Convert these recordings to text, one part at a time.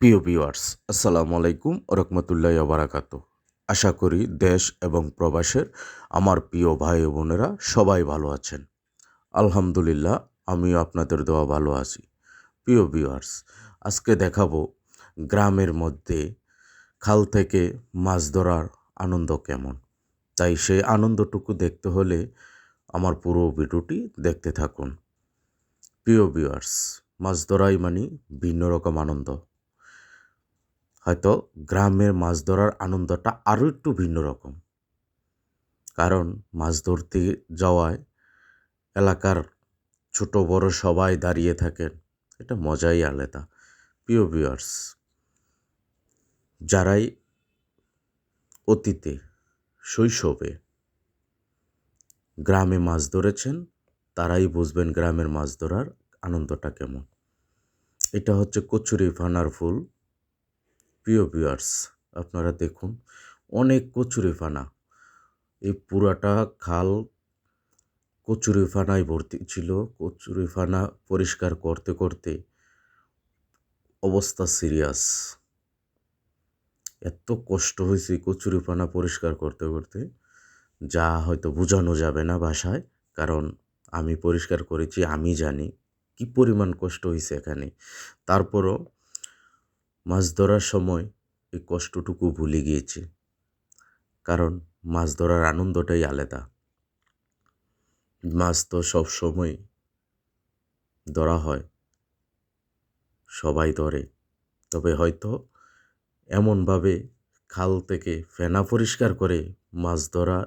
প্রিয় ভিউয়ার্স, আসসালামু আলাইকুম রহমতুল্লাহ বারাকাত আশা করি দেশ এবং প্রবাসের আমার প্রিয় ভাই বোনেরা সবাই ভালো আছেন। আলহামদুলিল্লাহ, আমিও আপনাদের দোয়া ভালো আছি। প্রিয় ভিউয়ার্স, আজকে দেখাবো গ্রামের মধ্যে খাল থেকে মাছ ধরার আনন্দ কেমন। তাই সেই আনন্দটুকু দেখতে হলে আমার পুরো ভিডিওটি দেখতে থাকুন। প্রিয় ভিউয়ার্স, মাছ ধরাই মানে ভিন্ন রকম আনন্দ। হয়তো গ্রামের মাছ ধরার আনন্দটা আরও একটু ভিন্ন রকম। কারণ মাছ ধরতে যাওয়ায় এলাকার ছোট বড় সবাই দাঁড়িয়ে থাকেন। এটা মজাই আলাদা। প্রিয় ভিউয়ার্স যারাই অতীতে শৈশবে গ্রামে মাছ ধরেছেন, তারাই বুঝবেন গ্রামের মাছ ধরার আনন্দটা কেমন। এটা হচ্ছে কচুরি ফানার ফুল। প্রিয় ভিউয়ার্স আপনারা দেখুন, অনেক কচুরি ফানা। এই পুরাটা খাল কচুরি ফানায় ভর্তি ছিল। কচুরি ফানা পরিষ্কার করতে করতে অবস্থা সিরিয়াস এত কষ্ট হয়েছে কচুরি ফানা পরিষ্কার করতে করতে। যা হয়তো বোঝানো যাবে না ভাষায়, কারণ আমি পরিষ্কার করেছি, আমি জানি। কি পরিমাণ কষ্ট হয়েছে এখানে। তারপরও মাছ ধরার সময় এই কষ্টটুকু ভুলে গিয়েছি। কারণ মাছ ধরার আনন্দটাই আলাদা। মাছ তো সব সময় ধরা হয়। সবাই ধরে। তবে হয়তো এমনভাবে খাল থেকে ফেনা পরিষ্কার করে মাছ ধরা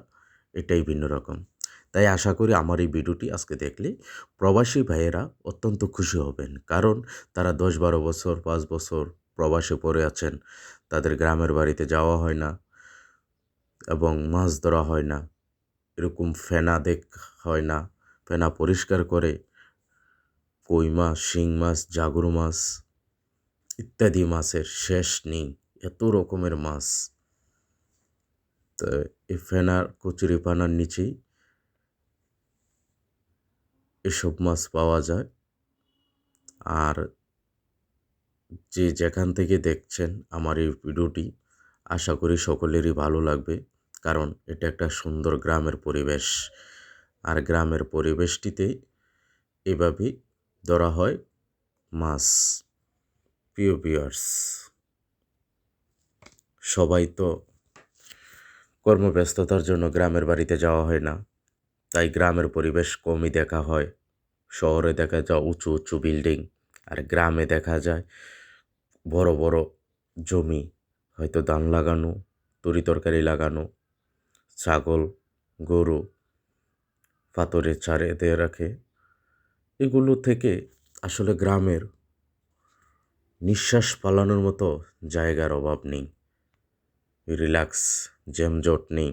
এটাই ভিন্ন রকম। তাই আশা করি আমার এই ভিডিওটি আজকে দেখলে প্রবাসী ভাইয়েরা অত্যন্ত খুশি হবেন। কারণ তারা দশ বারো বছর, পাঁচ বছর প্রবাসে পড়ে আছেন, তাদের গ্রামের বাড়িতে যাওয়া হয় না এবং মাছ ধরা হয় না, এরকম ফেনা দেখ হয় না, ফেনা পরিষ্কার করে, কই মাছ, শিং মাছ, জাগুর মাছ ইত্যাদি মাছের শেষ নেই, এত রকমের মাছ। তো এই ফেনার কচুরি পানার নিচেই এসব মাছ পাওয়া যায়। আর যে যেখান থেকে দেখছেন আমার এই ভিডিওটি, আশা করি সকলেরই ভালো লাগবে। কারণ এটা একটা সুন্দর গ্রামের পরিবেশ। আর গ্রামের পরিবেশটিতে এভাবেই ধরা হয় মাছ। প্রিয় ভিউয়ার্স, সবাই তো কর্মব্যস্ততার জন্য গ্রামের বাড়িতে যাওয়া হয় না। তাই গ্রামের পরিবেশ কমই দেখা হয়। শহরে দেখা যায় উঁচু উঁচু বিল্ডিং। আর গ্রামে দেখা যায় বড় বড় জমি, হয়তো ধান লাগানো, তরি তরকারি লাগানো, ছাগল, গরু, পাথরের চারে দিয়ে রাখে। এগুলো থেকে আসলে গ্রামের নিঃশ্বাস পালানোর মতো জায়গার অভাব নেই। রিল্যাক্স, জ্যামজট নেই।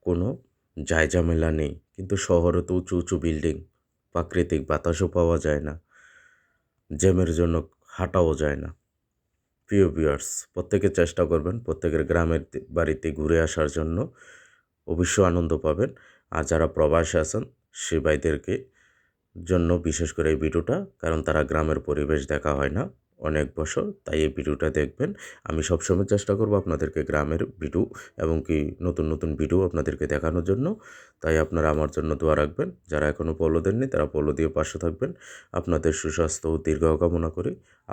কোনো জায়জামেলা নেই, কিন্তু শহরে তো উঁচু উঁচু বিল্ডিং, প্রাকৃতিক বাতাসও পাওয়া যায় না। জ্যামের জন্য হাঁটাও যায় না। প্রিয় ভিউয়ার্স প্রত্যেকে চেষ্টা করবেন প্রত্যেকের গ্রামের বাড়িতে ঘুরে আসার জন্য অবশ্য আনন্দ পাবেন। আর যারা প্রবাসে আছেন সে ভাইদেরকে জন্য বিশেষ করে এই ভিডিওটা, কারণ তারা গ্রামের পরিবেশ দেখা হয় না অনেক বছর, তাই এই ভিডিওটা দেখবেন। আমি সবসময় চেষ্টা করব আপনাদেরকে গ্রামের ভিডিও এবং কি নতুন নতুন ভিডিও আপনাদেরকে দেখানোর জন্য। তাই আপনারা আমার জন্য দোয়া রাখবেন। যারা এখনও পলো দেননি, তারা পলো দিয়ে পাশে থাকবেন। আপনাদের সুস্বাস্থ্য ও দীর্ঘ কামনা করি।